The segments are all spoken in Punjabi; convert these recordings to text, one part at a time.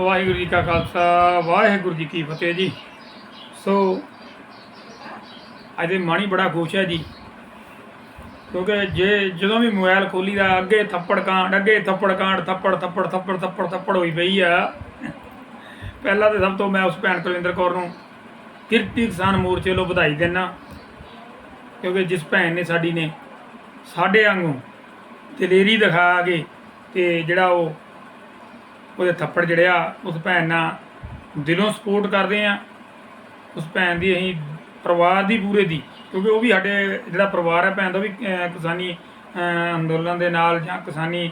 ਵਾਹਿਗੁਰੂ ਜੀ ਕਾ ਖਾਲਸਾ, ਵਾਹਿਗੁਰੂ ਜੀ ਕੀ ਫਤਿਹ ਜੀ। ਸੋ, ਅੱਜ ਮਾਣੀ ਬੜਾ ਖੁਸ਼ ਹੈ ਜੀ। ਕਿਉਂਕਿ ਜੇ ਜਦੋਂ ਵੀ ਮੋਬਾਈਲ ਖੋਲੀ ਦਾ ਅੱਗੇ ਥੱਪੜ ਕਾਂਡ, ਅੱਗੇ ਥੱਪੜ ਕਾਂਡ, ਥੱਪੜ ਥੱਪੜ ਥੱਪੜ ਥੱਪੜ ਥੱਪੜ ਹੋਈ ਪਈ ਆ। ਪਹਿਲਾਂ ਤੇ ਸਭ ਤੋਂ ਮੈਂ ਉਸ ਭੈਣ ਕੁਲਵਿੰਦਰ ਕੌਰ ਨੂੰ ਕਿਰਤੀ ਕਿਸਾਨ ਮੋਰਚੇ ਵੱਲੋਂ ਵਧਾਈ ਦਿੰਦਾ ਕਿਉਂਕਿ ਜਿਸ ਭੈਣ ਨੇ ਸਾਡੀ ਨੇ ਸਾਡੇ ਵਾਂਗੂ ਦਲੇਰੀ ਦਿਖਾ ਕੇ ਤੇ ਜਿਹੜਾ ਉਹ ਉਹਦੇ ਥੱਪੜ ਜਿਹੜੇ ਉਸ ਭੈਣ ਨਾਲ ਦਿਲੋਂ ਸਪੋਰਟ ਕਰਦੇ ਆ। ਉਸ ਭੈਣ ਦੀ ਅਸੀਂ ਪਰਿਵਾਰ ਦੀ ਪੂਰੇ ਦੀ, ਕਿਉਂਕਿ ਉਹ ਵੀ ਸਾਡੇ ਜਿਹੜਾ ਪਰਿਵਾਰ ਹੈ ਭੈਣ ਦਾ ਵੀ ਕਿਸਾਨੀ ਅੰਦੋਲਨ ਦੇ ਨਾਲ ਜਾਂ ਕਿਸਾਨੀ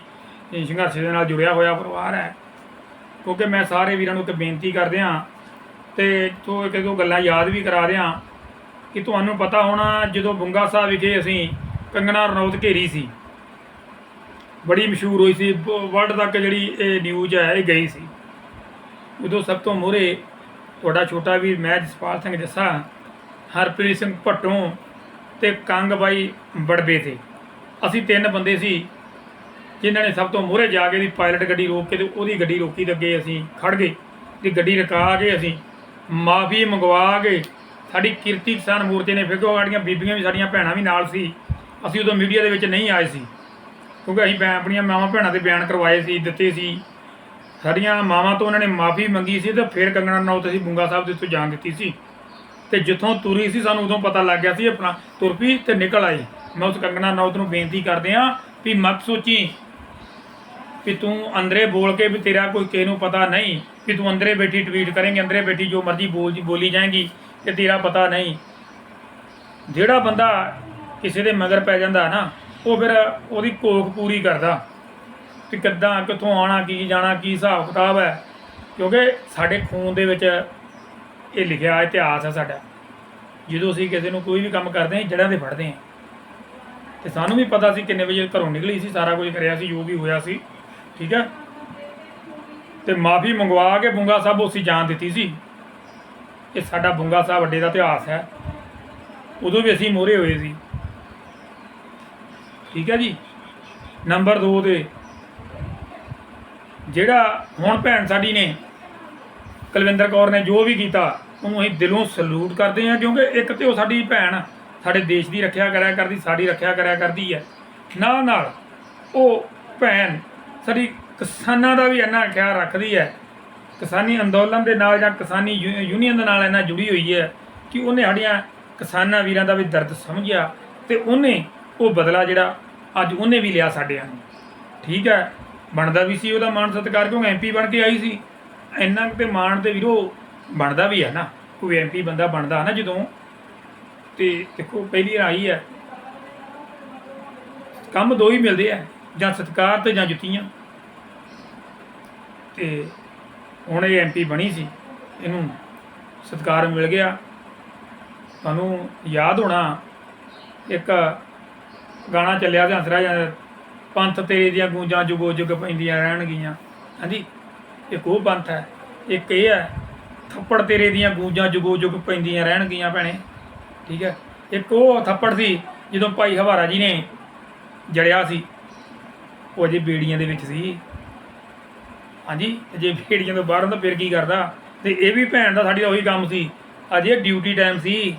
ਸੰਘਰਸ਼ ਦੇ ਨਾਲ ਜੁੜਿਆ ਹੋਇਆ ਪਰਿਵਾਰ ਹੈ। ਕਿਉਂਕਿ ਮੈਂ ਸਾਰੇ ਵੀਰਾਂ ਨੂੰ ਇੱਕ ਬੇਨਤੀ ਕਰਦੇ ਹਾਂ ਤੇ ਤੋਂ ਇੱਕ ਦੋ ਗੱਲਾਂ ਯਾਦ ਵੀ ਕਰਾ ਰਿਹਾ ਕਿ ਤੁਹਾਨੂੰ ਪਤਾ ਹੋਣਾ, ਜਦੋਂ ਬੁੰਗਾ ਸਾਹਿਬ ਵਿਖੇ ਅਸੀਂ ਕੰਗਣਾ ਰਣੌਤ ਘੇਰੀ ਸੀ ਬੜੀ ਮਸ਼ਹੂਰ ਹੋਈ ਸੀ। ਵਰਲਡ ਤੱਕ ਜਿਹੜੀ ਇਹ ਨਿਊਜ਼ ਹੈ ਇਹ ਗਈ ਸੀ। ਉਦੋਂ ਸਭ ਤੋਂ ਮੋਹਰੇ ਤੁਹਾਡਾ ਛੋਟਾ ਵੀਰ ਮੈਂ ਜਸਪਾਲ ਸਿੰਘ ਜੱਸਾ, ਹਰਪ੍ਰੀਤ ਸਿੰਘ ਭੱਟੋਂ ਤੇ ਕੰਗ ਬਾਈ ਬੜਬੇ ਤੇ। ਅਸੀਂ ਤਿੰਨ ਬੰਦੇ ਸੀ, ਜਿਨ੍ਹਾਂ ਨੇ ਸਭ ਤੋਂ ਮੋਹਰੇ ਜਾ ਕੇ ਦੀ ਪਾਇਲਟ ਗੱਡੀ ਰੋਕ ਕੇ ਤੇ ਉਹਦੀ ਗੱਡੀ ਰੋਕੀ ਤੇ ਅੱਗੇ ਅਸੀਂ ਖੜ ਗਏ। ਤੇ ਗੱਡੀ ਰਕਾ ਕੇ ਅਸੀਂ ਮਾਫੀ ਮੰਗਵਾ ਕੇ ਸਾਡੀ ਕਿਰਤੀ ਕਿਸਾਨ ਮੋਰਚੇ ਨੇ, ਫਿਰ ਸਾਡੀਆਂ ਬੀਬੀਆਂ ਵੀ, ਸਾਡੀਆਂ ਭੈਣਾਂ ਵੀ ਨਾਲ ਸੀ। ਅਸੀਂ ਉਦੋਂ ਮੀਡੀਆ ਦੇ ਵਿੱਚ ਨਹੀਂ ਆਏ ਸੀ। ਕਿਉਂਕਿ ਅਸੀਂ ਮੈਂ ਆਪਣੀਆਂ ਮਾਵਾਂ ਭੈਣਾਂ ਦੇ ਬਿਆਨ ਕਰਵਾਏ ਸੀ, ਦਿੱਤੇ ਸੀ। ਸਾਡੀਆਂ ਮਾਵਾਂ ਤੋਂ ਉਹਨਾਂ ਨੇ ਮਾਫੀ ਮੰਗੀ ਸੀ ਤੇ ਫਿਰ ਕੰਗਣਾ ਨੌਤ ਅਸੀਂ ਬੁੰਗਾ ਸਾਹਿਬ ਦੇ ਉੱਤੇ ਜਾਣ ਦਿੱਤੀ ਸੀ। ਤੇ ਜਿੱਥੋਂ ਤੁਰੀ ਸੀ, ਸਾਨੂੰ ਉਦੋਂ ਪਤਾ ਲੱਗ ਗਿਆ ਸੀ ਆਪਣਾ ਤੁਰ ਪਈ ਤੇ ਨਿਕਲ ਆਈ ਮੈਂ ਉਸ ਕੰਗਣਾ ਨੌਤ ਨੂੰ ਬੇਨਤੀ ਕਰਦੇ ਆ ਵੀ ਮਤ ਸੋਚੀ ਵੀ ਤੂੰ ਅੰਦਰੇ ਬੋਲ ਕੇ ਵੀ ਤੇਰਾ ਕੋਈ ਕਿਸੇ ਨੂੰ ਪਤਾ ਨਹੀਂ ਵੀ ਤੂੰ ਅੰਦਰੇ ਬੈਠੀ ਟਵੀਟ ਕਰੇਂਗੇ, ਅੰਦਰੇ ਬੈਠੀ ਜੋ ਮਰਜ਼ੀ ਬੋਲ ਬੋਲੀ ਜਾਏਗੀ ਤੇ ਤੇਰਾ ਪਤਾ ਨਹੀਂ। ਜਿਹੜਾ ਬੰਦਾ ਕਿਸੇ ਦੇ ਮਗਰ ਪੈ ਜਾਂਦਾ ਨਾ ਉਹ ਫਿਰ ਉਹਦੀ ਕੋਖ ਪੂਰੀ ਕਰਦਾ ਕਿ ਕਿੱਦਾਂ, ਕਿੱਥੋਂ ਆਣਾ ਕੀ ਜਾਣਾ, ਕੀ ਹਿਸਾਬ ਕਿਤਾਬ ਹੈ। ਕਿਉਂਕਿ ਸਾਡੇ ਖੂਨ ਦੇ ਵਿੱਚ ਇਹ ਲਿਖਿਆ ਇਤਿਹਾਸ ਹੈ ਸਾਡਾ। ਜਦੋਂ ਅਸੀਂ ਕਿਸੇ ਨੂੰ ਕੋਈ ਵੀ ਕੰਮ ਕਰਦੇ ਹਾਂ, ਜੜ੍ਹਾਂ ਦੇ ਫੜਦੇ ਹਾਂ। ਤੇ ਸਾਨੂੰ ਵੀ ਪਤਾ ਸੀ ਕਿੰਨੇ ਵਜੇ ਘਰੋਂ ਨਿਕਲੀ ਸੀ, ਸਾਰਾ ਕੁਝ ਕਰਿਆ ਸੀ, ਜੋ ਵੀ ਹੋਇਆ ਸੀ। ਠੀਕ ਹੈ? ਤੇ ਮਾਫੀ ਮੰਗਵਾ ਕੇ ਬੁੰਗਾ ਸਾਹਿਬ ਉਸੇ ਜਾਨ ਦਿੱਤੀ ਸੀ। ਇਹ ਸਾਡਾ ਬੁੰਗਾ ਸਾਹਿਬ ਅੱਡੇ ਦਾ ਇਤਿਹਾਸ ਹੈ। ਉਦੋਂ ਵੀ ਅਸੀਂ ਮੋਰੇ ਹੋਏ ਸੀ। ਠੀਕ ਹੈ ਜੀ? ਨੰਬਰ 2 ਤੇ। ਜਿਹੜਾ ਹੁਣ ਭੈਣ ਸਾਡੀ ਨੇ, ਕੁਲਵਿੰਦਰ ਕੌਰ ਨੇ ਜੋ ਵੀ ਕੀਤਾ, ਉਹਨੂੰ ਅਸੀਂ ਦਿਲੋਂ ਸਲੂਟ ਕਰਦੇ ਹਾਂ, ਕਿਉਂਕਿ ਇੱਕ ਤੇ ਉਹ ਸਾਡੀ ਭੈਣ ਸਾਡੇ ਦੇਸ਼ ਦੀ ਰੱਖਿਆ ਕਰਿਆ ਕਰਦੀ, ਸਾਡੀ ਰੱਖਿਆ ਕਰਿਆ ਕਰਦੀ ਹੈ। ਨਾਲ ਨਾਲ ਉਹ ਭੈਣ ਸਾਡੀ ਕਿਸਾਨਾਂ ਦਾ ਵੀ ਇੰਨਾ ਖਿਆਲ ਰੱਖਦੀ ਹੈ। ਕਿਸਾਨੀ ਅੰਦੋਲਨ ਦੇ ਨਾਲ ਜਾਂ ਕਿਸਾਨੀ ਯੂ- ਯੂਨੀਅਨ ਦੇ ਨਾਲ ਇੰਨਾ ਜੁੜੀ ਹੋਈ ਹੈ ਕਿ ਉਹਨੇ ਸਾਡੀਆਂ ਕਿਸਾਨਾਂ ਵੀਰਾਂ ਦਾ ਵੀ ਦਰਦ ਸਮਝਿਆ ਤੇ ਉਹਨੇ ਉਹ ਬਦਲਾ ਜਿਹੜਾ ਅੱਜ ਉਹਨੇ ਵੀ ਲਿਆ ਸਾਡਿਆਂ ਨੂੰ। ਠੀਕ ਹੈ, ਬਣਦਾ ਵੀ ਸੀ ਉਹਦਾ ਮਾਣ ਸਤਿਕਾਰ ਕਿਉਂ? ਐਮਪੀ ਬਣ ਕੇ ਆਈ ਸੀ। ਇੰਨਾ ਕੁ ਤੇ ਮਾਣ ਤੇ ਵੀਰੋ ਬਣਦਾ ਵੀ ਹੈ ਨਾ। ਕੋਈ ਐਮਪੀ ਬੰਦਾ ਬਣਦਾ ਨਾ ਜਦੋਂ। ਤੇ ਦੇਖੋ, ਪਹਿਲੀ ਵਾਰ ਆਈ ਹੈ। ਕੰਮ ਦੋ ਹੀ ਮਿਲਦੇ ਆ, ਜਾਂ ਸਤਿਕਾਰ ਤੇ ਜਾਂ ਜੁੱਤੀਆਂ। ਤੇ ਹੁਣ ਇਹ ਐਮਪੀ ਬਣੀ ਸੀ, ਇਹਨੂੰ ਸਤਿਕਾਰ ਮਿਲ ਗਿਆ। ਤੁਹਾਨੂੰ ਯਾਦ ਹੋਣਾ, ਇੱਕ ਗਾਣਾ ਚੱਲਿਆ ਸੀ ਹੰਸਰਾ ਜਾਂ ਪੰਥ ਤੇਰੇ ਦੀਆਂ ਗੂੰਜਾਂ ਜੁਗੋ ਜੁਗ ਪੈਂਦੀਆਂ ਰਹਿਣਗੀਆਂ। ਹਾਂਜੀ, ਇੱਕ ਉਹ ਪੰਥ ਹੈ, ਇੱਕ ਇਹ ਹੈ, ਥੱਪੜ ਤੇਰੇ ਦੀਆਂ ਗੂੰਜਾਂ ਜੁਗੋ ਜੁਗ ਪੈਂਦੀਆਂ ਰਹਿਣਗੀਆਂ ਭੈਣੇ। ਠੀਕ ਹੈ, ਇੱਕ ਉਹ ਥੱਪੜ ਸੀ ਜਦੋਂ ਭਾਈ ਹਵਾਰਾ ਜੀ ਨੇ ਜੜਿਆ ਸੀ। ਉਹ ਅਜੇ ਬੇੜੀਆਂ ਦੇ ਵਿੱਚ ਸੀ। ਹਾਂਜੀ ਜੇ ਬੇੜੀਆਂ ਤੋਂ ਬਾਹਰ ਹੁੰਦਾ, ਫਿਰ ਕੀ ਕਰਦਾ? ਤੇ ਇਹ ਵੀ ਭੈਣ ਦਾ ਸਾਡੀ ਦਾ ਉਹੀ ਕੰਮ ਸੀ। ਅਜੇ ਡਿਊਟੀ ਟਾਈਮ ਸੀ।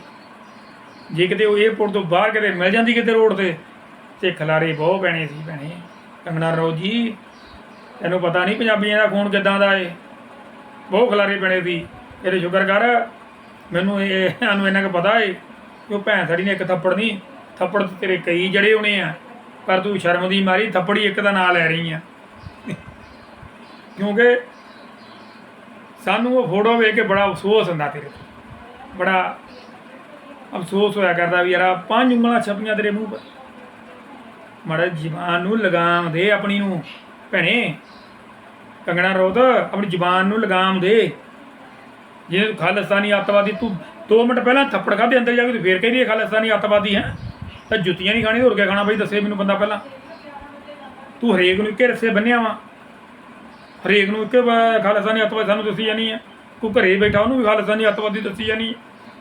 ਜੇ ਕਿਤੇ ਉਹ 에어ਪੋਰਟ ਤੋਂ ਬਾਹਰ ਕਿਤੇ ਮਿਲ ਜਾਂਦੀ ਕਿਤੇ ਰੋਡ ਤੇ ਤੇ ਖਲਾਰੇ ਬਹੁਤ ਪੈਣੇ ਸੀ ਭੈਣੇ। ਕੰਗਣਾ ਰੋ ਜੀ ਤੈਨੂੰ ਪਤਾ ਨਹੀਂ ਪੰਜਾਬੀਆਂ ਦਾ ਖੂਨ ਕਿਦਾਂ ਦਾ ਏ। ਬਹੁਤ ਖਿਲਾਰੇ ਪੈਣੇ ਸੀ। ਇਹਦੇ ਸ਼ੁਕਰ ਕਰ, ਮੈਨੂੰ ਇਹ, ਸਾਨੂੰ ਇੰਨਾ ਕੁ ਪਤਾ ਏ ਕਿ ਉਹ ਭੈਣ ਸਾਡੀ ਨੇ ਇੱਕ ਥੱਪੜ ਨਹੀਂ, ਥੱਪੜ ਤੇਰੇ ਕਈ ਜੜੇ ਹੋਣੇ ਆ। ਪਰ ਤੂੰ ਸ਼ਰਮ ਦੀ ਮਾਰੀ, ਥੱਪੜੀ ਇੱਕ ਦਾ ਨਾਂ ਲੈ ਰਹੀ ਆ। ਕਿਉਂਕਿ ਸਾਨੂੰ ਉਹ ਫੋਟੋ ਵੇਖ ਕੇ ਬੜਾ ਅਫਸੋਸ ਹੁੰਦਾ ਤੇਰੇ ਬੜਾ ਅਫਸੋਸ ਹੋਇਆ ਕਰਦਾ ਵੀ ਯਾਰ ਪੰਜ ਉਂਗਲਾਂ ਛਪੀਆਂ ਤੇਰੇ ਮੂੰਹ 'ਤੇ ਮਾੜਾ ਜ਼ਬਾਨ ਨੂੰ ਲਗਾਮ ਦੇ ਆਪਣੀ ਨੂੰ, ਭੈਣੇ। ਕੰਗਣਾ ਰੋਤ, ਆਪਣੀ ਜ਼ਬਾਨ ਨੂੰ ਲਗਾਮ ਦੇ। ਜੇ ਤੂੰ ਖਾਲਿਸਤਾਨੀ ਅੱਤਵਾਦੀ, ਤੂੰ 2 ਮਿੰਟ ਪਹਿਲਾਂ ਥੱਪੜ ਖਾਦੇ ਅੰਦਰ ਜਾ ਕੇ ਤੂੰ ਫੇਰ ਕਹਿੰਦੀ ਹੈ ਖਾਲਿਸਤਾਨੀ ਅੱਤਵਾਦੀ ਹੈ। ਤਾਂ ਜੁੱਤੀਆਂ ਨਹੀਂ ਖਾਣੀ ਹੋਰ ਕਿਆ ਖਾਣਾ ਬਈ, ਦੱਸੇ ਮੈਨੂੰ ਬੰਦਾ ਪਹਿਲਾਂ। ਤੂੰ ਹਰੇਕ ਨੂੰ ਇੱਕੇ ਰਸੇ ਬੰਨਿਆ ਵਾ। ਹਰੇਕ ਨੂੰ ਇੱਕੇ ਵਾ- ਖਾਲਿਸਤਾਨੀ ਅੱਤਵਾਦੀ ਸਾਨੂੰ ਦੱਸੀ ਜਾਣੀ ਹੈ। ਤੂੰ ਘਰੇ ਬੈਠਾ, ਉਹਨੂੰ ਵੀ ਖਾਲਿਸਤਾਨੀ ਅੱਤਵਾਦੀ ਦੱਸੀ ਜਾਣੀ ਹੈ।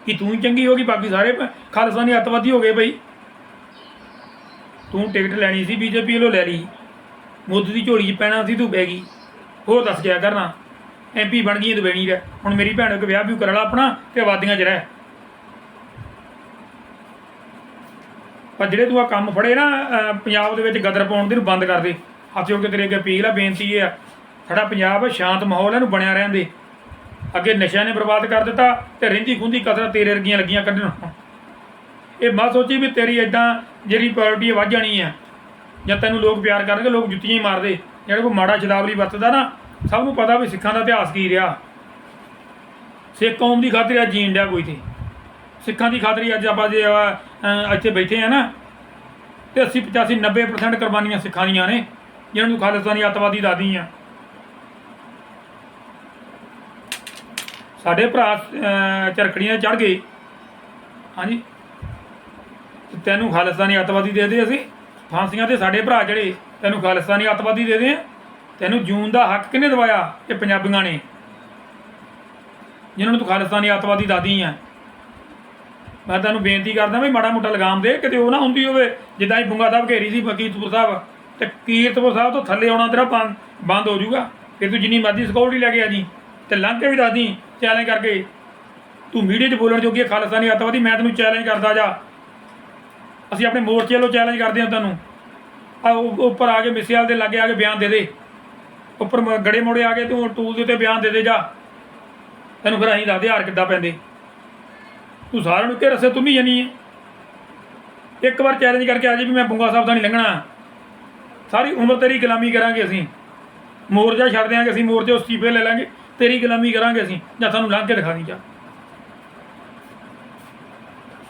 ਕਿ ਤੂੰ ਹੀ ਚੰਗੀ ਹੋ ਗਈ, ਬਾਕੀ ਸਾਰੇ ਪ- ਖਾਲਿਸਤਾਨੀ ਅੱਤਵਾਦੀ ਹੋ ਗਏ ਬਈ। ਤੂੰ ਟਿਕਟ ਲੈਣੀ ਸੀ, ਬੀਜੇਪੀ ਵੱਲੋਂ ਲੈ ਲਈ। ਮੋਦੀ ਦੀ ਝੋਲੀ 'ਚ ਪੈਣਾ ਸੀ, ਤੂੰ ਬਹਿ ਗਈ। ਹੋਰ ਦੱਸ ਕਿਆ ਕਰਨਾ? ਐਮਪੀ ਬਣ ਗਈ ਦੁਬੇਣੀ ਦਾ ਹੁਣ ਮੇਰੀ ਭੈਣ ਕੋ ਵਿਆਹ ਵੀ ਕਰਾ ਲਾ ਆਪਣਾ ਤੇ ਆਬਾਦੀਆਂ 'ਚ ਰਹਿ। ਪਰ ਜਿਹੜੇ ਤੂੰ ਆ ਕੰਮ ਫੜੇ ਨਾ ਪੰਜਾਬ ਦੇ ਵਿੱਚ ਗਦਰ ਪਾਉਣ ਦੇ ਨੂੰ ਬੰਦ ਕਰ ਦੇ। ਹੱਥ ਜੋੜ ਕੇ ਤੇਰੇ ਅੱਗੇ ਅਪੀਲ ਆ, ਬੇਨਤੀ ਇਹ ਆ। ਸਾਡਾ ਪੰਜਾਬ ਸ਼ਾਂਤ ਮਾਹੌਲ ਇਹਨੂੰ ਬਣਿਆ ਰਹਿਣ ਦੇ। ਅੱਗੇ ਨਸ਼ਿਆਂ ਨੇ ਬਰਬਾਦ ਕਰ ਦਿੱਤਾ ਤੇ ਰਹਿੰਦੀ ਖੁੰਦੀ ਕਸਰਾਂ ਤੇਰੇ ਵਰਗੀਆਂ ਲੱਗੀਆਂ ਕੱਢਣ। ਇਹ ਮਾ ਸੋਚੀ ਵੀ ਤੇਰੀ ਐਦਾਂ ਜਿਹੜੀ ਪਾਰਟੀ ਵੱਧ ਜਾਣੀ ਆ। ਜਾਂ ਤੈਨੂੰ ਲੋਕ ਪਿਆਰ ਕਰਨਗੇ ਲੋਕ ਜੁੱਤੀਆਂ ਹੀ ਮਾਰਦੇ। ਜਿਹੜਾ ਕੋਈ ਮਾੜਾ ਸ਼ਬਦਾਵਲੀ ਵਰਤਦਾ ਨਾ ਸਭ ਨੂੰ ਪਤਾ ਵੀ ਸਿੱਖਾਂ ਦਾ ਇਤਿਹਾਸ ਕੀ ਰਿਹਾ। ਸਿੱਖ ਕੌਮ ਦੀ ਖਾਤਰ ਅੱਜ ਜੀਣ ਡਿਆ ਕੋਈ ਤੇ ਸਿੱਖਾਂ ਦੀ ਖਾਤਰ ਅੱਜ ਆਪਾਂ ਜੇ ਇੱਥੇ ਬੈਠੇ ਆ ਨਾ ਤੇ 80 85 90% ਕੁਰਬਾਨੀਆਂ ਸਿੱਖਾਂ ਦੀਆਂ ਨੇ ਜਿਹਨਾਂ ਨੂੰ ਖਾਲਿਸਤਾਨੀ ਅੱਤਵਾਦੀ ਦਾਦੀ ਆ। ਸਾਡੇ ਭਰਾ ਅ, ਚਰਖੜੀਆਂ ਚੜ ਗਏ। ਹਾਂਜੀ। ਤੈਨੂੰ ਖਾਲਿਸਤਾਨੀ ਅੱਤਵਾਦੀ ਦੇ ਦੇ ਅਸੀਂ। ਫਾਂਸੀਆਂ ਤੇ ਸਾਡੇ ਭਰਾ ਜਿਹੜੇ, ਤੈਨੂੰ ਖਾਲਿਸਤਾਨੀ ਅੱਤਵਾਦੀ ਦੇ ਦੇ ਤੈਨੂੰ ਜੂਨ ਦਾ ਹੱਕ ਕਿਹਨੇ ਦਵਾਇਆ ਇਹ ਪੰਜਾਬੀਆਂ ਨੇ? ਜਿਨ੍ਹਾਂ ਨੂੰ ਤੂੰ ਖਾਲਿਸਤਾਨੀ ਅੱਤਵਾਦੀ ਦਾਦੀ ਆ। ਮੈਂ ਤੈਨੂੰ ਬੇਨਤੀ ਕਰਦਾ ਵੀ ਮਾੜਾ ਮੋਟਾ ਲਗਾਮ ਦੇ, ਕਿਤੇ ਉਹ ਨਾ ਹੁੰਦੀ ਹੋਵੇ। ਜਿੱਦਾਂ ਹੀ ਬੁੰਗਾ ਸਾਹਿਬ ਘੇਰੀ ਸੀ ਕੀਰਤਪੁਰ ਸਾਹਿਬ, ਤੇ ਕੀਰਤਪੁਰ ਸਾਹਿਬ ਤੋਂ ਥੱਲੇ ਆਉਣਾ ਤੇਰਾ ਬੰਦ ਹੋ ਜਾਊਗਾ। ਕਿ ਤੂੰ ਜਿੰਨੀ ਮਰਜ਼ੀ ਸਿਕਿਉਰਿਟੀ ਲੈ ਕੇ ਆ ਜੀ। ਤੇ ਲੰਘ ਕੇ ਵੀ ਦੱਸਦੀ ਚੈਲੰਜ ਕਰਕੇ। ਤੂੰ ਮੀਡੀਆ 'ਚ ਬੋਲਣ ਜੋਗੀ ਹੈ ਖਾਲਿਸਤਾਨੀ ਅੱਤਵਾਦੀ, ਮੈਂ ਤੈਨੂੰ ਚੈਲੰਜ ਕਰਦਾ ਜਾ। ਅਸੀਂ ਆਪਣੇ ਮੋਰਚੇ ਵੱਲੋਂ ਚੈਲੰਜ ਕਰਦੇ ਹਾਂ ਤੁਹਾਨੂੰ। ਆ ਉੱਪਰ ਆ ਕੇ ਮਿਸਿਆਲ ਦੇ ਲਾਗੇ ਆ ਕੇ ਬਿਆਨ ਦੇ ਦੇ। ਉੱਪਰ ਗੜੇ ਮੋੜੇ ਆ ਕੇ ਤੂੰ ਟੂਲ ਦੇ ਉੱਤੇ ਬਿਆਨ ਦੇ ਦੇ ਜਾ। ਤੈਨੂੰ ਫਿਰ ਅਸੀਂ ਦੱਸਦੇ ਹਾਰ ਕਿੱਦਾਂ ਪੈਂਦੇ। ਤੂੰ ਸਾਰਿਆਂ ਨੂੰ ਕਿ ਰਸੇ ਤੂੰ ਵੀ ਜਾਨੀ ਹੈ ਇੱਕ ਵਾਰ ਚੈਲੰਜ ਕਰਕੇ ਆ ਜੇ ਵੀ ਮੈਂ ਬੁੰਗਾ ਸਾਹਿਬ ਦਾ ਨਹੀਂ ਲੰਘਣਾ। ਸਾਰੀ ਉਮਰ ਤੇਰੀ ਗੁਲਾਮੀ ਕਰਾਂਗੇ ਅਸੀਂ। ਮੋਰਚਾ ਛੱਡ ਦਿਆਂਗੇ ਅਸੀਂ, ਮੋਰਚੇ ਤੋਂ ਅਸਤੀਫੇ ਲੈ ਲਾਂਗੇ। ਤੇਰੀ ਗੁਲਾਮੀ ਕਰਾਂਗੇ ਅਸੀਂ। ਜਾਂ ਸਾਨੂੰ ਲੰਘ ਕੇ ਦਿਖਾ ਦੀ ਜਾ।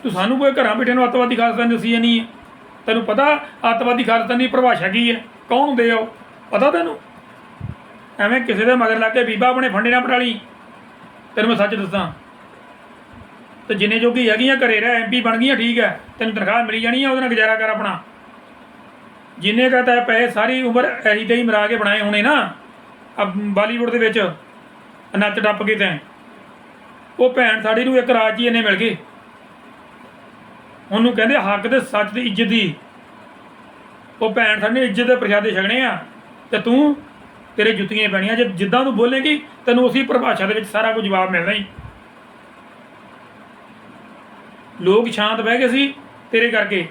ਤੂੰ ਸਾਨੂੰ ਕੋਈ ਘਰਾਂ ਬੈਠੇ ਨੂੰ ਅੱਤਵਾਦੀ ਖਾਲਸਤਾਨੀ ਦੱਸੀ ਨਹੀਂ ਹੈ ਤੈਨੂੰ ਪਤਾ ਅੱਤਵਾਦੀ ਖਾਲਸਤਾਨੀ ਦੀ ਪਰਿਭਾਸ਼ਾ ਕੀ ਹੈ ਕੌਣ ਹੁੰਦੇ ਆ ਉਹ? ਪਤਾ ਤੈਨੂੰ? ਐਵੇਂ ਕਿਸੇ ਦੇ ਮਗਰ ਲੱਗ ਕੇ ਬੀਬਾ ਆਪਣੇ ਫੰਡੇ ਨਾਲ ਪਟਾਲੀ ਤੈਨੂੰ ਮੈਂ ਸੱਚ ਦੱਸਾਂ, ਤੇ ਜਿੰਨੇ ਜੋਗੀ ਹੈਗੀਆਂ ਘਰੇ ਰਹਿ ਐਮਪੀ ਬਣ ਗਈਆਂ, ਠੀਕ ਹੈ, ਤੈਨੂੰ ਤਨਖਾਹ ਮਿਲੀ ਜਾਣੀ ਹੈ ਉਹਦੇ ਨਾਲ ਗੁਜ਼ਾਰਾ ਕਰ ਆਪਣਾ। ਜਿੰਨੇ ਕਹਤਾ ਹੈ ਪੈਸੇ ਸਾਰੀ ਉਮਰ ਐਹੀ ਤੇ ਹੀ ਮਰਾ ਕੇ ਬਣਾਏ ਹੋਣੇ ਨਾ ਬਾਲੀਵੁੱਡ ਦੇ ਵਿੱਚ, ਨੱਚ ਟੱਪ ਕੇ ਤੈਂ। ਉਹ ਭੈਣ ਸਾਡੀ ਨੂੰ ਇੱਕ ਰਾਜ ਹੀ ਇੰਨੇ ਮਿਲ ਗਏ। ਉਹਨੂੰ ਕਹਿੰਦੇ ਹੱਕ ਤੇ ਸੱਚ ਦੀ ਇੱਜ਼ਤ ਦੀ। ਉਹ ਭੈਣ ਸਾਡੀ ਇੱਜ਼ਤ ਦੇ ਪ੍ਰਸ਼ਾਦੇ ਛਕਣੇ ਆ। ਤੇ ਤੂੰ ਤੇਰੇ ਜੁੱਤੀਆਂ ਪੈਣੀਆਂ। ਜੇ ਜਿੱਦਾਂ ਤੂੰ ਬੋਲੇਗੀ, ਤੈਨੂੰ ਉਸੇ ਪਰਿਭਾਸ਼ਾ ਦੇ ਵਿੱਚ ਸਾਰਾ ਕੁਝ ਜਵਾਬ ਮਿਲਣਾ ਹੀ। ਲੋਕ ਸ਼ਾਂਤ ਬਹਿ ਗਏ ਸੀ ਤੇਰੇ ਕਰਕੇ।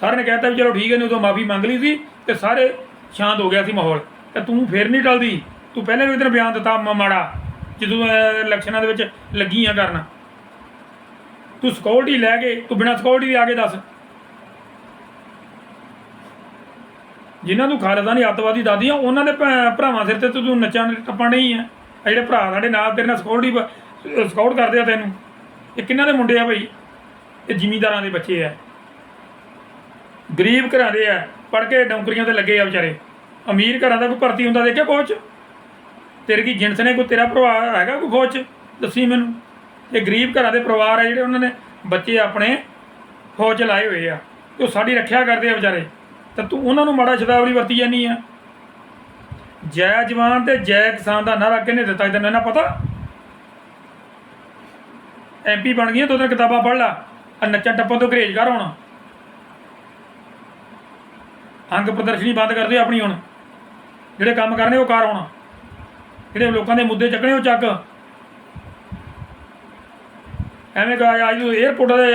ਸਾਰਿਆਂ ਨੇ ਕਹਿਤਾ ਵੀ ਚਲੋ ਠੀਕ ਹੈ ਨੇ ਉਦੋਂ ਮਾਫੀ ਮੰਗ ਲਈ ਸੀ ਤੇ ਸਾਰੇ ਸ਼ਾਂਤ ਹੋ ਗਿਆ ਸੀ ਮਾਹੌਲ। ਤੇ ਤੂੰ ਫੇਰ ਨਹੀਂ ਟਲਦੀ। ਤੂੰ ਪਹਿਲੇ ਵੀ ਇਧਰ ਬਿਆਨ ਦਿੱਤਾ ਮਾੜਾ, ਜਦੋਂ ਇਲੈਕਸ਼ਨਾਂ ਦੇ ਵਿੱਚ ਲੱਗੀ ਆ ਕਰਨ। ਤੂੰ ਸਿਕਿਉਰਿਟੀ ਲੈ ਕੇ, ਤੂੰ ਬਿਨਾਂ ਸਿਕਿਉਰਿਟੀ ਦੇ ਆ ਕੇ ਦੱਸ। ਜਿਨ੍ਹਾਂ ਨੂੰ ਖਾਲਿਸਤਾਨੀ ਅੱਤਵਾਦੀ ਦਾਦੀਆਂ ਉਹਨਾਂ ਦੇ ਭਰਾਵਾਂ ਸਿਰ ਤੇ ਤੂੰ ਨੱਚਣ ਟੱਪਣ ਨਹੀਂ ਆ। ਜਿਹੜੇ ਭਰਾ ਸਾਡੇ ਨਾਲ ਤੇਰੇ ਨਾਲ ਸਿਕਿਉਰਿਟੀ ਸਕਾਊਟ ਕਰਦੇ ਆ ਤੈਨੂੰ। ਇਹ ਕਿੰਨਾਂ ਦੇ ਮੁੰਡੇ ਆ ਭਾਈ ਇਹ ਜ਼ਿਮੀਂਦਾਰਾਂ ਦੇ ਬੱਚੇ ਆ। ਗਰੀਬ ਘਰਾਂ ਦੇ ਆ। ਪੜ ਕੇ ਨੌਕਰੀਆਂ ਤੇ ਲੱਗੇ ਆ ਵਿਚਾਰੇ। ਅਮੀਰ ਘਰਾਂ ਦਾ ਕੋਈ ਭਰਤੀ ਹੁੰਦਾ ਦੇਖਿਆ ਫੌਜ ਤੇਰੇ ਕੀ ਜਿੰਸ ਨੇ, ਕੋਈ ਤੇਰਾ ਭਰਾ ਹੈਗਾ ਕੋਈ ਫੌਜ 'ਚ ਦੱਸੀ ਮੈਨੂੰ। ਇਹ ਗਰੀਬ ਘਰਾਂ ਦੇ ਪਰਿਵਾਰ ਆ ਜਿਹੜੇ ਉਹਨਾਂ ਨੇ ਬੱਚੇ ਆਪਣੇ ਫੌਜ ਲਾਏ ਹੋਏ ਆ। ਉਹ ਸਾਡੀ ਰੱਖਿਆ ਕਰਦੇ ਆ ਵਿਚਾਰੇ। ਤਾਂ ਤੂੰ ਉਹਨਾਂ ਨੂੰ ਮਾੜਾ ਸ਼ਬਦਾਵਲੀ ਵਰਤੀ ਜਾਨੀ ਆ। ਜੈ ਜਵਾਨ ਤੇ ਜੈ ਕਿਸਾਨ ਦਾ ਨਾਰਾ ਕਿਹਨੇ ਦਿੱਤਾ ਤੈਨੂੰ ਇਹਨਾਂ ਪਤਾ? ਐਮਪੀ ਬਣ ਗਈਆਂ, ਤੂੰ ਤਾਂ ਕਿਤਾਬਾਂ ਪੜ੍ਹ ਲਾ। ਆ ਨੱਚਾ ਟੱਪਾਂ ਤੋਂ ਗਰੇਜ ਕਰ ਹੁਣ। ਅੰਗ ਪ੍ਰਦਰਸ਼ਨੀ ਬੰਦ ਕਰ ਦਿਓ ਆਪਣੀ ਹੁਣ। ਜਿਹੜੇ ਕੰਮ ਕਰਨੇ ਉਹ ਕਰ ਹੁਣ। ਜਿਹੜੇ ਲੋਕਾਂ ਦੇ ਮੁੱਦੇ ਚੱਕਣੇ ਉਹ ਚੱਕ। ਐਵੇਂ ਕਹਾ ਅੱਜ ਤੂੰ 에어ਪੋਰਟ ਦੇ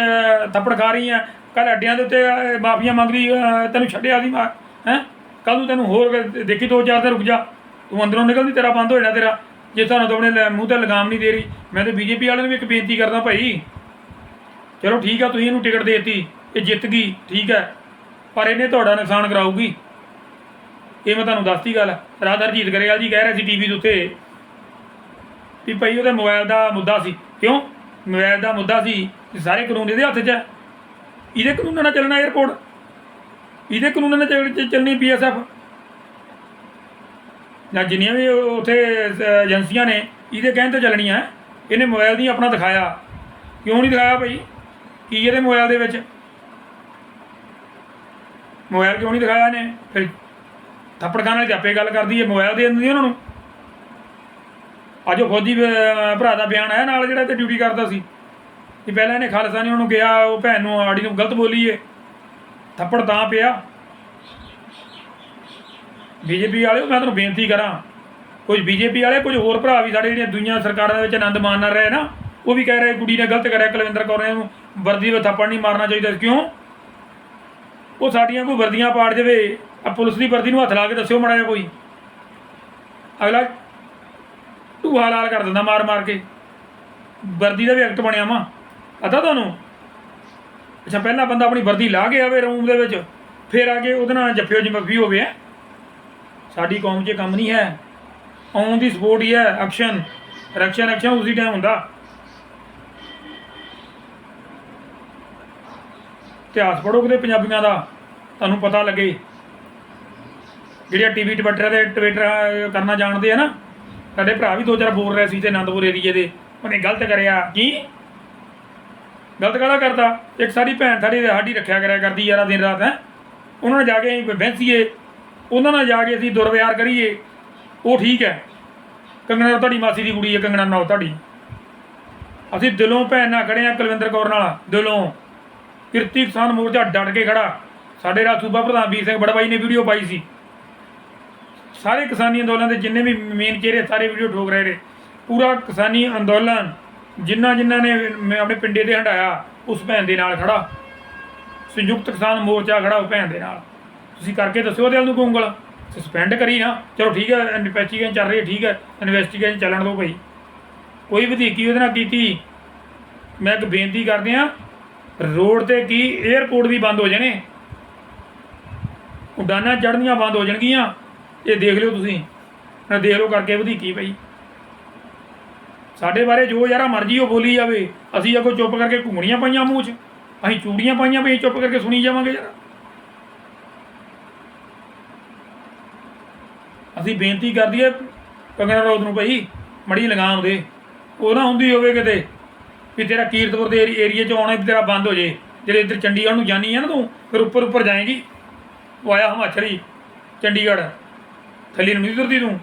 ਥੱਪੜ ਖਾ ਰਹੀ ਹੈ ਕੱਲ ਅੱਡਿਆਂ ਦੇ ਉੱਤੇ ਅਹ, ਮਾਫੀਆਂ ਮੰਗਦੀ ਤੈਨੂੰ ਛੱਡਿਆ ਸੀ ਹੈ? ਕੱਲ ਨੂੰ ਤੈਨੂੰ ਹੋਰ ਦੇਖੀ ਦੋ ਚਾਰ ਦਿਨ ਰੁਕ ਜਾ। ਤੂੰ ਅੰਦਰੋਂ ਨਿਕਲਦੀ ਤੇਰਾ ਬੰਦ ਹੋ ਜਾਣਾ ਤੇਰਾ। ਜੇ ਤੁਹਾਨੂੰ ਤਾਂ ਆਪਣੇ ਮੂੰਹ ਤੇ ਲਗਾਮ ਨਹੀਂ ਦੇ ਰਹੀ। ਮੈਂ ਤੇ ਬੀਜੇਪੀ ਵਾਲਿਆਂ ਨੂੰ ਵੀ ਇੱਕ ਬੇਨਤੀ ਕਰਦਾ ਭਾਈ। ਚਲੋ ਠੀਕ ਆ ਤੁਸੀਂ ਇਹਨੂੰ ਟਿਕਟ ਦੇਤੀ। ਇਹ ਜਿੱਤ ਗਈ ਠੀਕ ਹੈ। ਪਰ ਇਹਨੇ ਤੁਹਾਡਾ ਨੁਕਸਾਨ ਕਰਾਊਗੀ। ਇਹ ਮੈਂ ਤੁਹਾਨੂੰ ਦੱਸਤੀ ਗੱਲ। ਰਾਧਾ ਰਜੀਤ ਗਰੇਵਾਲ ਜੀ ਕਹਿ ਰਹੇ ਸੀ ਟੀਵੀ ਦੇ ਉੱਤੇ ਵੀ ਭਾਈ ਉਹਦੇ ਮੋਬਾਈਲ ਦਾ ਮੁੱਦਾ ਸੀ। ਕਿਉਂ? ਮੋਬਾਈਲ ਦਾ ਮੁੱਦਾ ਸੀ, ਸਾਰੇ ਕਾਨੂੰਨ ਇਹਦੇ ਹੱਥ 'ਚ ਹੈ। ਇਹਦੇ ਕਾਨੂੰਨਾਂ ਨਾਲ ਚੱਲਣਾ 에어ਪੋਰਟ ਇਹਦੇ ਕਾਨੂੰਨਾਂ ਨਾਲ ਚੱਲ- ਚੱਲ- ਚੱਲਣੀ ਪੀਐਸਐਫ ਜਾਂ ਜਿੰਨੀਆਂ ਵੀ ਉਥੇ ਏਜੰਸੀਆਂ ਨੇ, ਇਹਦੇ ਕਹਿਣ ਤੇ ਚੱਲਣੀਆਂ ਇਹਨੇ ਮੋਬਾਈਲ ਦੀ ਆਪਣਾ ਦਿਖਾਇਆ। ਕਿਉਂ ਨਹੀਂ ਦਿਖਾਇਆ ਭਾਈ? ਕੀ ਇਹਦੇ ਮੋਬਾਈਲ ਦੇ ਵਿੱਚ? ਮੋਬਾਈਲ ਕਿਉਂ ਨਹੀਂ ਦਿਖਾਇਆ ਇਹਨੇ? ਫਿਰ ਥੱਪੜ ਖਾਣ ਵਾਲੀ ਆਪੇ ਗੱਲ ਕਰਦੀ ਹੈ, ਮੋਬਾਈਲ ਦੇ ਦਿੰਦੀ ਉਹਨਾਂ ਨੂੰ। ਅੱਜ ਉਹ ਫੌਜੀ ਭਰਾ ਦਾ ਬਿਆਨ ਆਇਆ ਨਾਲ ਜਿਹੜਾ ਤੇ ਡਿਊਟੀ ਕਰਦਾ ਸੀ ਕਿ ਪਹਿਲਾਂ ਇਹਨੇ ਖਾਲਸਾ ਨੇ ਉਹਨੂੰ ਕਿਹਾ, ਉਹ ਭੈਣ ਨੂੰ, ਆੜੀ ਨੂੰ ਗਲਤ ਬੋਲੀ ਏ ਥੱਪੜ ਤਾਂ ਪਿਆ। ਬੀਜੇਪੀ ਵਾਲਿਓ, ਮੈਂ ਤੁਹਾਨੂੰ ਬੇਨਤੀ ਕਰਾਂ, ਕੁਝ ਬੀਜੇਪੀ ਵਾਲੇ, ਕੁਝ ਹੋਰ ਭਰਾ ਵੀ ਸਾਡੇ ਜਿਹੜੀਆਂ ਦੁਨੀਆ ਸਰਕਾਰਾਂ ਦੇ ਵਿੱਚ ਆਨੰਦ ਮਾਣ ਨਾਲ ਰਹੇ ਨਾ, ਉਹ ਵੀ ਕਹਿ ਰਹੇ, ਕੁੜੀ ਨੇ ਗਲਤ ਕਰਿਆ, ਕੁਲਵਿੰਦਰ ਕੌਰ ਨੇ ਵਰਦੀ ਵਿੱਚ ਥੱਪੜ ਨਹੀਂ ਮਾਰਨਾ ਚਾਹੀਦਾ। ਕਿਉਂ? ਉਹ ਸਾਡੀਆਂ ਕੋਈ ਵਰਦੀਆਂ ਪਾੜ ਜਾਵੇ ਆ ਪੁਲਿਸ ਦੀ ਵਰਦੀ ਨੂੰ ਹੱਥ ਲਾ ਕੇ ਦੱਸਿਓ ਮਾੜਾ ਜਿਹਾ ਕੋਈ। ਅਗਲਾ ਢੂਹਾ ਲਾਲ ਕਰ ਦਿੰਦਾ ਮਾਰ ਮਾਰ ਕੇ। ਵਰਦੀ ਦਾ ਵੀ ਐਕਟ ਬਣਿਆ ਵਾ। ਪਤਾ ਤੁਹਾਨੂੰ? ਅੱਛਾ, ਪਹਿਲਾ ਬੰਦਾ ਆਪਣੀ ਵਰਦੀ ਲਾ ਕੇ ਆਵੇ ਰੂਮ ਦੇ ਵਿੱਚ, ਫਿਰ ਆ ਕੇ ਉਹਦੇ ਨਾਲ ਜੱਫਿਓ ਜਮਫੀ ਹੋਵੇ ਹੈਂ। ਸਾਡੀ ਕੌਮ 'ਚ ਕੰਮ ਨਹੀਂ ਹੈ। ਆਉਣ ਦੀ ਸਪੋਰਟ ਹੀ ਹੈ ਐਕਸ਼ਨ ਰੈਕਸ਼ਨ ਐਕਸ਼ਨ ਉਸੇ ਟਾਈਮ ਹੁੰਦਾ। ਇਤਿਹਾਸ ਪੜ੍ਹੋ ਕਿਤੇ ਪੰਜਾਬੀਆਂ ਦਾ, ਤੁਹਾਨੂੰ ਪਤਾ ਲੱਗੇ। ਜਿਹੜੇ ਟੀਵੀ ਟਵਿੱਟਰ ਤੇ ਟਵਿੱਟਰ ਕਰਨਾ ਜਾਣਦੇ ਆ ਨਾ ਸਾਡੇ ਭਰਾ ਵੀ ਦੋ ਚਾਰ ਬੋਲ ਰਹੇ ਸੀ ਤੇ ਆਨੰਦਪੁਰ ਏਰੀਏ ਦੇ। ਉਹਨੇ ਗਲਤ ਕਰਿਆ। ਕੀ? ਗਲਤ ਕਾਹਦਾ ਕਰਦਾ ਇੱਕ ਸਾਡੀ ਭੈਣ ਸਾਡੀ ਸਾਡੀ ਰੱਖਿਆ ਕਰਿਆ ਕਰਦੀ ਯਾਰਾ ਦਿਨ ਰਾਤ, ਹੈ? ਉਹਨਾਂ ਨਾਲ ਜਾ ਕੇ ਅਸੀਂ ਬੈਂਸੀਏ ਉਹਨਾਂ ਨਾਲ ਜਾ ਕੇ ਅਸੀਂ ਦੁਰਵਿਹਾਰ ਕਰੀਏ। ਉਹ ਠੀਕ ਹੈ। ਕੰਗਣਾ ਤੁਹਾਡੀ ਮਾਸੀ ਦੀ ਕੁੜੀ ਹੈ, ਕੰਗਣਾ ਨਾਲ ਤੁਹਾਡੀ। ਅਸੀਂ ਦਿਲੋਂ ਭੈਣ ਨਾਲ ਖੜੇ ਆ ਕੁਲਵਿੰਦਰ ਕੌਰ ਨਾਲ, ਦਿਲੋਂ। ਕਿਰਤੀ ਕਿਸਾਨ ਮੋਰਚਾ ਡਟ ਕੇ ਖੜਾ। ਸਾਡੇ ਰਾਜ ਸੂਬਾ ਪ੍ਰਧਾਨ ਵੀਰ ਸਿੰਘ ਬੜਬਾਈ ਨੇ ਵੀਡੀਓ ਪਾਈ ਸੀ। ਸਾਰੇ ਕਿਸਾਨੀ ਅੰਦੋਲਨ ਦੇ ਜਿੰਨੇ ਵੀ ਮੇਨ ਚਿਹਰੇ, ਸਾਰੇ ਵੀਡੀਓ ਠੋਕ ਰਹੇ ਨੇ। ਪੂਰਾ ਕਿਸਾਨੀ ਅੰਦੋਲਨ ਜਿਨ੍ਹਾਂ ਜਿਨ੍ਹਾਂ ਨੇ ਮ- ਆਪਣੇ ਪਿੰਡੇ ਤੇ ਹੰਡਾਇਆ ਉਸ ਭੈਣ ਦੇ ਨਾਲ ਖੜਾ। ਸੰਯੁਕਤ ਕਿਸਾਨ ਮੋਰਚਾ ਖੜਾ ਉਹ ਭੈਣ ਦੇ ਨਾਲ। ਤੁਸੀਂ ਕਰਕੇ ਦੱਸਿਓ ਉਹਦੇ ਵੱਲ ਨੂੰ ਉਂਗਲ ਸਸਪੈਂਡ ਕਰੀ ਨਾ। ਚਲੋ ਠੀਕ ਹੈ ਇਨਵੈਸਟੀਗੇਸ਼ਨ ਚੱਲ ਰਹੀ ਹੈ, ਠੀਕ ਹੈ। ਇਨਵੈਸਟੀਗੇਸ਼ਨ ਚੱਲਣ ਦਿਓ ਭਾਈ। ਕੋਈ ਵਧੀਕੀ ਉਹਦੇ ਨਾਲ ਕੀਤੀ। ਮੈਂ ਇੱਕ ਬੇਨਤੀ ਕਰਦੇ ਆ ਰੋਡ ਤੇ ਕੀ 에ਅਰਪੋਰਟ ਵੀ ਬੰਦ ਹੋ ਜਾਣੇ। ਉਡਾਨਾਂ ਚੜ੍ਹਨੀਆਂ ਬੰਦ ਹੋ ਜਾਣਗੀਆਂ। ਇਹ ਦੇਖ ਲਿਓ ਤੁਸੀਂ। ਨਾ ਦੇਖ ਲਓ ਕਰਕੇ ਵਧੀਕੀ ਭਾਈ ਸਾਡੇ ਬਾਰੇ ਜੋ ਯਾਰਾ ਮਰਜ਼ੀ ਉਹ ਬੋਲੀ ਜਾਵੇ। ਅਸੀਂ ਅੱਗੋਂ ਚੁੱਪ ਕਰਕੇ ਘੁੰਗਣੀਆਂ ਪਾਈਆਂ ਮੂੰਹ 'ਚ। ਅਸੀਂ ਚੂੜੀਆਂ ਪਾਈਆਂ ਵੀ ਚੁੱਪ ਕਰਕੇ ਸੁਣੀ ਜਾਵਾਂਗੇ ਯਾਰ। ਅਸੀਂ ਬੇਨਤੀ ਕਰਦੀ ਹੈ ਕੰਗਣਾ ਰੌਤ ਨੂੰ ਭਾਈ ਮੜੀ ਲਗਾਮ ਦੇ। ਉਹ ਨਾ ਹੁੰਦੀ ਹੋਵੇ ਕਿਤੇ ਵੀ ਤੇਰਾ ਕੀਰਤਪੁਰ ਦੇ ਏਰੀਏ 'ਚ ਆਉਣਾ ਵੀ ਤੇਰਾ ਬੰਦ ਹੋ ਜੇ। ਜਿਹੜੇ ਇੱਧਰ ਚੰਡੀਗੜ੍ਹ ਨੂੰ ਜਾਣੀ ਹੈ ਨਾ ਤੂੰ, ਫਿਰ ਉੱਪਰ ਉੱਪਰ ਜਾਏਗੀ। ਉਹ ਆਇਆ ਹਿਮਾਚਲੀ, ਚੰਡੀਗੜ੍ਹ। ਥੱਲੇ ਨੂੰ ਨਹੀਂ ਤੁਰਦੀ ਤੂੰ?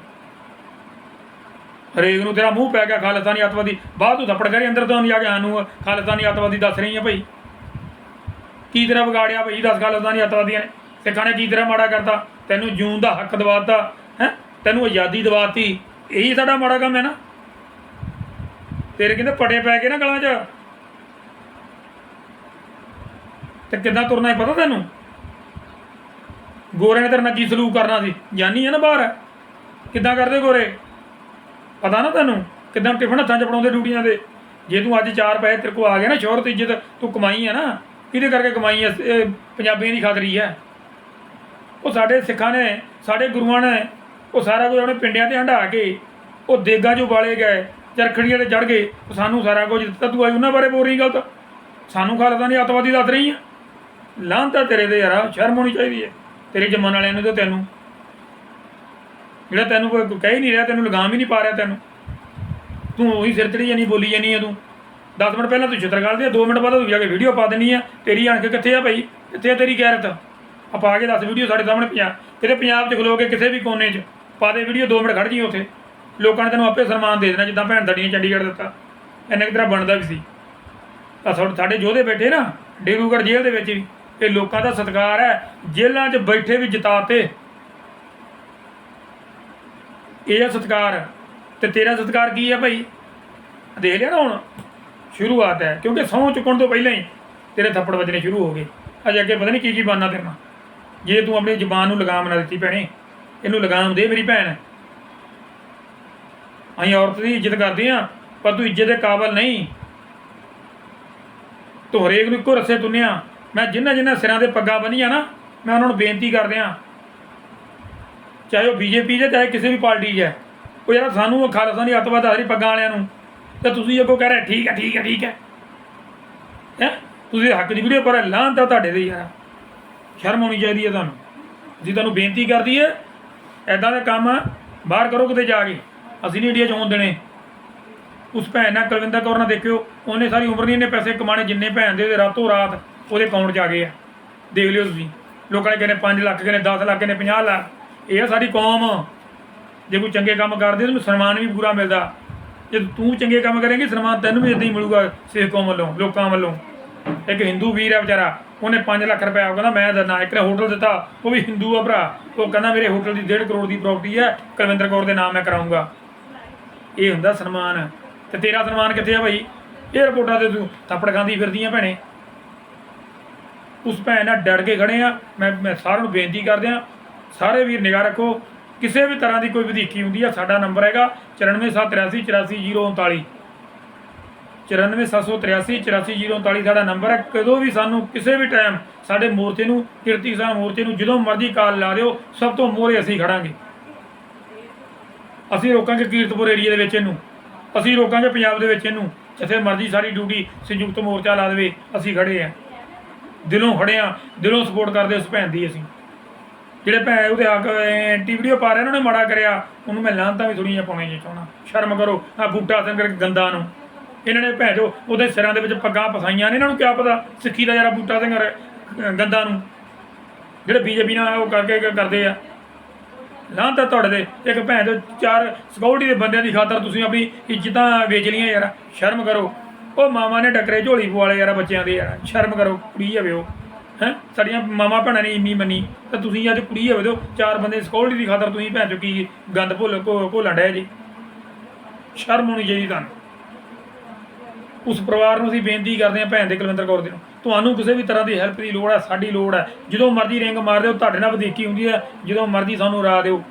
ਹਰੇਕ ਨੂੰ ਤੇਰਾ ਮੂੰਹ ਪੈ ਗਿਆ ਖਾਲਸਾਨੀ ਅੱਤਵਾਦੀ। ਬਾਹਰ ਤੂੰ ਥੱਪੜ ਕਰੀ ਅੰਦਰ ਤੋਂ ਨਹੀਂ ਆ ਕੇ ਸਾਨੂੰ ਖਾਲਸਾਨੀ ਅੱਤਵਾਦੀ ਦੱਸ ਰਹੀ ਆ ਭਾਈ। ਕੀ ਤੇਰਾ ਵਿਗਾੜਿਆ ਭਾਈ? ਦੱਸ ਖਾਲਸਾਨੀ ਅੱਤਵਾਦੀਆਂ ਨੇ। ਸਿੱਖਾਂ ਨੇ ਕੀ ਤੇਰਾ ਮਾੜਾ ਕਰਤਾ? ਤੈਨੂੰ ਜੂਨ ਦਾ ਹੱਕ ਦਵਾਤਾ, ਹੈ? ਤੈਨੂੰ ਆਜ਼ਾਦੀ ਦਵਾਤੀ। ਇਹੀ ਸਾਡਾ ਮਾੜਾ ਕੰਮ ਹੈ ਨਾ। ਤੇਰੇ ਕਹਿੰਦੇ ਪਟੇ ਪੈ ਗਏ ਨਾ ਗਲਾਂ 'ਚ। ਤੇ ਕਿੱਦਾਂ ਤੁਰਨਾ ਹੈ ਪਤਾ ਤੈਨੂੰ? ਗੋਰੇ ਨੇ ਤੇਰੇ ਨਾਲ ਕੀ ਸਲੂਕ ਕਰਨਾ ਸੀ? ਜਾਨੀ ਹੈ ਨਾ ਬਾਹਰ? ਕਿੱਦਾਂ ਕਰਦੇ ਗੋਰੇ? ਪਤਾ ਨਾ ਤੈਨੂੰ? ਕਿੱਦਾਂ ਟਿਫਨ ਹੱਥਾਂ 'ਚ ਫੜਾਉਂਦੇ ਡਿਊਟੀਆਂ ਦੇ ਜੇ ਤੂੰ ਅੱਜ ਚਾਰ ਪੈਸੇ ਤੇਰੇ ਕੋਲ ਆ ਗਏ ਨਾ ਸ਼ੋਹਰਤ ਇੱਜ਼ਤ, ਤੂੰ ਕਮਾਈ ਹੈ ਨਾ। ਕਿਹਦੇ ਕਰਕੇ ਕਮਾਈ ਹੈ ਪੰਜਾਬੀਆਂ ਦੀ ਖਾਤਰੀ ਹੈ ਉਹ ਸਾਡੇ ਸਿੱਖਾਂ ਨੇ, ਸਾਡੇ ਗੁਰੂਆਂ ਨੇ, ਉਹ ਸਾਰਾ ਕੁਝ ਆਪਣੇ ਪਿੰਡਿਆਂ ਤੇ ਹੰਢਾ ਕੇ, ਉਹ ਦੇਗਾ 'ਚ ਉਬਾਲੇ ਗਏ, ਚਰਖੜੀਆਂ ਤੇ ਚੜ ਗਏ। ਉਹ ਸਾਨੂੰ ਸਾਰਾ ਕੁਝ ਦਿੱਤਾ। ਤੂੰ ਆਈ ਉਹਨਾਂ ਬਾਰੇ ਬੋਲ ਰਹੀ ਗਲਤ? ਸਾਨੂੰ ਖਾਲਸਾ ਨਹੀਂ ਅੱਤਵਾਦੀ ਦੱਸ ਰਹੀ ਆ? ਲਾਂਤਾ ਤੇਰੇ ਤੇ ਯਾਰ, ਸ਼ਰਮ ਹੋਣੀ ਚਾਹੀਦੀ ਹੈ ਤੇਰੇ ਜੰਮਣ ਵਾਲਿਆਂ ਨੂੰ ਤੇ ਤੈਨੂੰ ਜਿਹੜਾ ਤੈਨੂੰ ਕੋਈ ਕਹਿ ਹੀ ਨਹੀਂ ਰਿਹਾ, ਤੈਨੂੰ ਲਗਾਮ ਹੀ ਨਹੀਂ ਪਾ ਰਿਹਾ ਤੈਨੂੰ। ਤੂੰ ਉਹੀ ਸਿਰ ਚੜੀ ਜਾਨੀ, ਬੋਲੀ ਜਾਨੀ ਆ ਤੂੰ। 10 ਮਿੰਟ ਪਹਿਲਾਂ ਤੂੰ ਛਿੱਤਰ ਕਰਦੇ ਆ 2 ਮਿੰਟ ਬਾਅਦ ਤੂੰ ਜਾ ਕੇ ਵੀਡੀਓ ਪਾ ਦੇਣੀ ਆ, ਤੇਰੀ ਅਣਖ ਕਿੱਥੇ ਆ ਭਾਈ? ਕਿੱਥੇ ਆ ਤੇਰੀ ਗੈਰਤ? ਆ ਪਾ ਕੇ ਦੱਸ ਵੀਡੀਓ ਸਾਡੇ ਸਾਹਮਣੇ ਪਿਆ ਤੇਰੇ ਪੰਜਾਬ 'ਚ ਖਲੋ ਕੇ ਕਿਸੇ ਵੀ ਕੋਨੇ 'ਚ ਪਾ ਦੇ ਵੀਡੀਓ 2 ਮਿੰਟ ਖੜ ਜੀ ਉੱਥੇ। ਲੋਕਾਂ ਨੇ ਤੈਨੂੰ ਆਪੇ ਸਨਮਾਨ ਦੇ ਦੇਣਾ, ਜਿੱਦਾਂ ਭੈਣ ਦੜੀਆਂ ਚੰਡੀਗੜ੍ਹ ਦਿੱਤਾ। ਇੰਨੇ ਕੁ ਤੇਰਾ ਬਣਦਾ ਵੀ ਸੀ। ਤਾਂ ਸਾਡੇ ਸਾਡੇ ਯੋਧੇ ਬੈਠੇ ਨਾ ਡਿਬਰੂਗੜ੍ਹ ਜੇਲ੍ਹ ਦੇ ਵਿੱਚ ਵੀ। ਇਹ ਲੋਕਾਂ ਦਾ ਸਤਿਕਾਰ ਹੈ, ਜੇਲ੍ਹਾਂ 'ਚ ਬੈਠੇ ਵੀ ਜਿਤਾਤੇ। ਇਹ ਆ ਸਤਿਕਾਰ, ਤੇ ਤੇਰਾ ਸਤਿਕਾਰ ਕੀ ਹੈ ਭਾਈ? ਦੇਖ ਲਿਆ ਨਾ ਹੁਣ, ਸ਼ੁਰੂਆਤ ਹੈ, ਕਿਉਂਕਿ ਸਹੁੰ ਚੁੱਕਣ ਤੋਂ ਪਹਿਲਾਂ ਹੀ ਤੇਰੇ ਥੱਪੜ ਵੱਜਣੇ ਸ਼ੁਰੂ ਹੋ ਗਏ। ਅਜੇ ਅੱਗੇ ਪਤਾ ਨਹੀਂ ਕੀ ਕੀ ਬਣਨਾ ਤੇਰੇ ਜੇ ਤੂੰ ਆਪਣੀ ਜ਼ੁਬਾਨ ਨੂੰ ਲਗਾਮ ਨਾ ਦਿੱਤੀ ਭੈਣੇ, ਇਹਨੂੰ ਲਗਾਮ ਦੇ ਮੇਰੀ ਭੈਣ। ਅਸੀਂ ਔਰਤ ਦੀ ਇੱਜ਼ਤ ਕਰਦੇ ਆ ਪਰ ਤੂੰ ਇੱਜ਼ਤ ਦੇ ਕਾਬਲ ਨਹੀਂ। ਤੂੰ ਹਰੇਕ ਨੂੰ ਇੱਕੋ ਰੱਸੇ ਤੁੰਨਿਆ ਮੈਂ ਜਿਨ੍ਹਾਂ ਜਿਨ੍ਹਾਂ ਸਿਰਾਂ ਦੇ ਪੱਗਾਂ ਬੰਨੀਆਂ ਨਾ, ਮੈਂ ਉਹਨਾਂ ਨੂੰ ਬੇਨਤੀ ਕਰਦੇ ਆ ਚਾਹੇ ਉਹ ਬੀਜੇਪੀ ਦੇ ਚਾਹੇ ਕਿਸੇ ਵੀ ਪਾਰਟੀ 'ਚ ਹੈ। ਉਹ ਯਾਰ ਸਾਨੂੰ ਉਹ ਖਾਲਸਾ ਦੀ ਅੱਤਵਾਦ ਹਰੀ ਪੱਗਾਂ ਵਾਲਿਆਂ ਨੂੰ, ਤੇ ਤੁਸੀਂ ਅੱਗੋਂ ਕਹਿ ਰਹੇ, ਠੀਕ ਹੈ ਠੀਕ ਹੈ ਠੀਕ ਹੈ। ਹੈ? ਤੁਸੀਂ ਹੱਕ ਦੀ ਵੀਡੀਓ ਪਰ ਲਾਂ ਤਾਂ ਤੁਹਾਡੇ ਦੇ ਯਾਰ ਸ਼ਰਮ ਆਉਣੀ ਚਾਹੀਦੀ ਹੈ ਤੁਹਾਨੂੰ। ਅਸੀਂ ਤੁਹਾਨੂੰ ਬੇਨਤੀ ਕਰਦੀ ਹੈ ਐਦਾਂ ਦਾ ਕੰਮ ਬਾਹਰ ਕਰੋ ਕਿਤੇ ਜਾ ਕੇ। ਅਸੀਂ ਨਹੀਂ ਇੰਡੀਆ 'ਚ ਆਉਣ ਦੇਣੇ। ਉਸ ਭੈਣ ਨਾਲ ਕੁਲਵਿੰਦਰ ਕੌਰ ਨਾਲ ਦੇਖਿਓ, ਉਹਨੇ ਸਾਰੀ ਉਮਰ ਦੀ ਇਹਨੇ ਪੈਸੇ ਕਮਾਣੇ ਜਿੰਨੇ ਭੈਣ ਦੇ ਰਾਤੋਂ ਰਾਤ ਉਹਦੇ ਅਕਾਊਂਟ 'ਚ ਆ ਗਏ ਆ। ਦੇਖ ਲਿਓ ਤੁਸੀਂ। ਲੋਕਾਂ ਨੇ ਕਹਿੰਦੇ 5 ਲੱਖ, ਕਹਿੰਦੇ 10 ਲੱਖ, ਕਹਿੰਦੇ 50 ਲੱਖ। ਇਹ ਆ ਸਾਡੀ ਕੌਮ। ਜੇ ਕੋਈ ਚੰਗੇ ਕੰਮ ਕਰਦੇ ਉਹਨੂੰ ਸਨਮਾਨ ਵੀ ਪੂਰਾ ਮਿਲਦਾ। ਜੇ ਤੂੰ ਚੰਗੇ ਕੰਮ ਕਰੇਂਗੀ, ਸਨਮਾਨ ਤੈਨੂੰ ਵੀ ਇਦਾਂ ਹੀ ਮਿਲੂਗਾ ਸਿੱਖ ਕੌਮ ਵੱਲੋਂ, ਲੋਕਾਂ ਵੱਲੋਂ। ਇੱਕ ਹਿੰਦੂ ਵੀਰ ਹੈ ਵਿਚਾਰਾ, ਉਹਨੇ 5 ਲੱਖ ਰੁਪਏ ਉਹ ਕਹਿੰਦਾ, ਮੈਂ ਦਿੰਦਾ, ਇੱਕ ਨੇ ਹੋਟਲ ਦਿੱਤਾ। ਉਹ ਵੀ ਹਿੰਦੂ ਆ ਭਰਾ। ਉਹ ਕਹਿੰਦਾ, ਮੇਰੇ ਹੋਟਲ ਦੀ 1.5 ਕਰੋੜ ਦੀ ਪ੍ਰਾਪਰਟੀ ਹੈ। ਕੁਲਵਿੰਦਰ ਕੌਰ ਦੇ ਨਾਮ ਮੈਂ ਕਰਾਉਂਗਾ ਇਹ ਹੁੰਦਾ ਸਨਮਾਨ। ਤੇ ਤੇਰਾ ਸਨਮਾਨ ਕਿੱਥੇ ਆ ਭਾਈ ਇਹ ਰਿਪੋਰਟਾਂ ਤੇ ਤੂੰ ਥੱਪੜ ਖਾਂਦੀ ਫਿਰਦੀਆਂ ਭੈਣੇ। ਉਸ ਭੈਣ ਨਾਲ ਡੜ ਕੇ ਖੜੇ ਆ। ਮੈਂ ਮੈਂ ਸਾਰਿਆਂ ਨੂੰ ਬੇਨਤੀ ਕਰਦੇ ਆ, ਸਾਰੇ ਵੀਰ ਨਿਗਾਹ ਰੱਖੋ, ਕਿਸੇ ਵੀ ਤਰ੍ਹਾਂ ਦੀ ਕੋਈ ਵਧੀਕੀ ਹੁੰਦੀ ਆ, ਸਾਡਾ ਨੰਬਰ ਹੈਗਾ 9478384039 9478384039 ਸਾਡਾ ਨੰਬਰ ਹੈ। ਕਦੋਂ ਵੀ ਸਾਨੂੰ ਕਿਸੇ ਵੀ ਟਾਈਮ ਸਾਡੇ ਮੋਰਚੇ ਨੂੰ, ਕਿਰਤੀ ਕਿਸਾਨ ਮੋਰਚੇ ਨੂੰ, ਜਦੋਂ ਮਰਜ਼ੀ ਕਾਲ ਲਾ ਦਿਓ, ਸਭ ਤੋਂ ਮੋਹਰੇ ਅਸੀਂ ਖੜਾਂਗੇ। ਅਸੀਂ ਰੋਕਾਂਗੇ ਕੀਰਤਪੁਰ ਏਰੀਆ ਦੇ ਵਿੱਚ ਇਹਨੂੰ। ਅਸੀਂ ਰੋਕਾਂਗੇ ਪੰਜਾਬ ਦੇ ਵਿੱਚ ਇਹਨੂੰ। ਜਿੱਥੇ ਮਰਜ਼ੀ ਸਾਰੀ ਡਿਊਟੀ ਸੰਯੁਕਤ ਮੋਰਚਾ ਲਾ ਦੇਵੇ, ਅਸੀਂ ਖੜੇ ਆ। ਦਿਲੋਂ ਖੜੇ ਦਿਲੋਂ ਸਪੋਰਟ ਕਰਦੇ ਉਸ ਭੈਣ ਦੀ ਅਸੀਂ। ਜਿਹੜੇ ਭੈਣ ਉਹਦੇ ਆ ਐਂਟੀ ਵੀਡੀਓ ਪਾ ਰਹੇ, ਉਹਨਾਂ ਨੇ ਮਾੜਾ ਕਰਿਆ, ਉਹਨੂੰ ਮੈਂ ਲਾਂਤਾਂ ਵੀ ਥੋੜੀਆਂ ਪਾਉਣੀਆਂ ਜੀ ਚਾਹਣਾ ਸ਼ਰਮ ਕਰੋ ਆ ਬੂਟਾ ਸਿੰਘ ਗੰਦਾ ਨੂੰ। ਇਹਨਾਂ ਨੇ ਭੈਣ ਜੋ ਉਹਦੇ ਸਿਰਾਂ ਦੇ ਵਿੱਚ ਪੱਗਾਂ ਪਸਾਈਆਂ ਨੇ, ਇਹਨਾਂ ਨੂੰ ਕਿਆ ਪਤਾ, ਸਿੱਖੀ ਦਾ ਯਾਰਾ ਬੂਟਾ ਸਿੰਘ ਗੰਦਾ ਨੂੰ। ਜਿਹੜੇ ਬੀਜੇਪੀ ਨਾਲ ਉਹ ਕਰਕੇ ਕਰਦੇ ਆ। ਲਾਂ ਤਾਂ ਤੁਹਾਡੇ ਦੇ ਇੱਕ ਭੈਣ ਦੇ ਚਾਰ ਸਿਕਿਉਰਿਟੀ ਦੇ ਬੰਦਿਆਂ ਦੀ ਖਾਤਰ ਤੁਸੀਂ ਆਪਣੀ ਇੱਜ਼ਤਾਂ ਵੇਚ ਲੀਆਂ ਯਾਰ। ਸ਼ਰਮ ਕਰੋ। ਉਹ ਮਾਮਾ ਨੇ ਟੱਕਰੇ ਝੋਲੀ ਪਵਾਲੇ ਯਾਰ ਬੱਚਿਆਂ ਦੇ ਯਾਰ, ਸ਼ਰਮ ਕਰੋ, ਕੁੜੀ ਜਾਵੇ ਉਹ, ਹੈ? ਸਾਡੀਆਂ ਮਾਮਾ ਭੈਣਾਂ ਨੇ ਇੰਨੀ ਮੰਨੀ, ਤਾਂ ਤੁਸੀਂ ਅੱਜ ਕੁੜੀ ਹੋਵੇ ਦਿਓ ਚਾਰ ਬੰਦੇ ਸਿਕਿਉਰਿਟੀ ਦੀ ਖਾਤਰ ਤੁਸੀਂ ਭੈਣ ਚੁੱਕੀ ਕੀ ਗੰਦ ਭੁੱਲ ਘੋ- ਘੋਲਣ ਡਿਆ ਜੀ? ਸ਼ਰਮ ਹੋਣੀ ਚਾਹੀਦੀ ਤੁਹਾਨੂੰ। ਉਸ ਪਰਿਵਾਰ ਨੂੰ ਅਸੀਂ ਬੇਨਤੀ ਕਰਦੇ ਹਾਂ ਭੈਣ ਦੇ ਕੁਲਵਿੰਦਰ ਕੌਰ ਦੇ ਨੂੰ, ਤੁਹਾਨੂੰ ਕਿਸੇ ਵੀ ਤਰ੍ਹਾਂ ਦੀ ਹੈਲਪ ਦੀ ਲੋੜ ਹੈ ਸਾਡੀ ਲੋੜ ਹੈ ਜਦੋਂ ਮਰਜ਼ੀ ਰਿੰਗ ਮਾਰ ਦਿਓ, ਤੁਹਾਡੇ ਨਾਲ ਵਧੀਕੀ ਹੁੰਦੀ ਹੈ ਜਦੋਂ ਮਰਜ਼ੀ ਸਾਨੂੰ ਰਾਹ ਦਿਓ।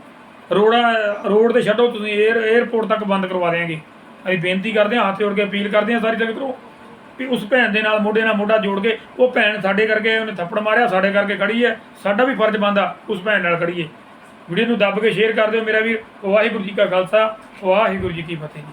ਰੋੜਾ, ਰੋਡ ਤੇ ਛੱਡੋ, ਤੁਸੀਂ 에ਅਰ 에ਅਰਪੋਰਟ ਤੱਕ ਬੰਦ ਕਰਵਾ ਦੇਾਂਗੇ ਅਸੀਂ ਬੇਨਤੀ ਕਰਦੇ ਹਾਂ, ਹੱਥ ਜੋੜ ਕੇ ਅਪੀਲ ਕਰਦੇ ਹਾਂ ਸਾਰੀ ਤੱਕ ਕਰੋ ਵੀ ਉਸ ਭੈਣ ਦੇ ਨਾਲ ਮੋਢੇ ਨਾਲ ਮੋਢਾ ਜੋੜ ਕੇ, ਉਹ ਭੈਣ ਸਾਡੇ ਕਰਕੇ ਉਹਨੇ ਥੱਪੜ ਮਾਰਿਆ, ਸਾਡੇ ਕਰਕੇ ਖੜੀ ਹੈ, ਸਾਡਾ ਵੀ ਫਰਜ਼ ਬਣਦਾ ਉਸ ਭੈਣ ਨਾਲ ਖੜੀਏ। ਵੀਡੀਓ ਨੂੰ ਦੱਬ ਕੇ ਸ਼ੇਅਰ ਕਰ ਦਿਓ ਮੇਰਾ ਵੀਰ, ਵਾਹਿਗੁਰੂ ਜੀ ਕਾ ਖਾਲਸਾ, ਵਾਹਿਗੁਰੂ ਜੀ ਕੀ ਫਤਿਹ